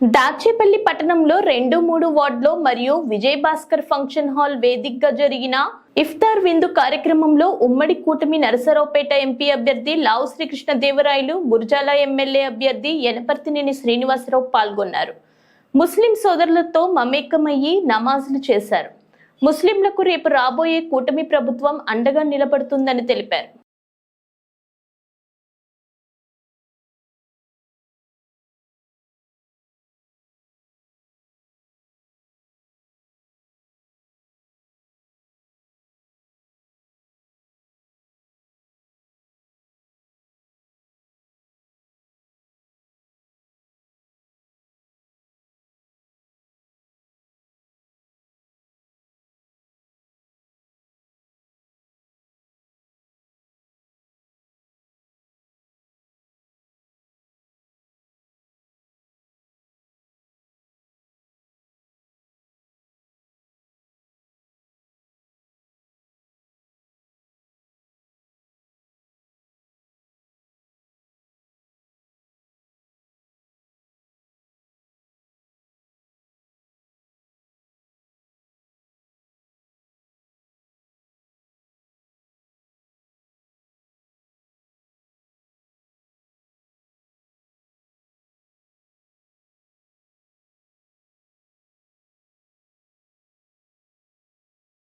దాచేపల్లి పట్టణంలో రెండు మూడు వార్డులో మరియు విజయ్ భాస్కర్ ఫంక్షన్ హాల్ వేదికగా జరిగిన ఇఫ్తార్ విందు కార్యక్రమంలో ఉమ్మడి కూటమి నరసరావుపేట ఎంపీ అభ్యర్థి లావు శ్రీకృష్ణ దేవరాయలు గురజాల ఎమ్మెల్యే అభ్యర్థి యనపర్తినేని శ్రీనివాసరావు పాల్గొన్నారు. ముస్లిం సోదరులతో మమేకమయ్యి నమాజులు చేశారు. ముస్లింలకు రేపు రాబోయే కూటమి ప్రభుత్వం అండగా నిలబడుతుందని తెలిపారు.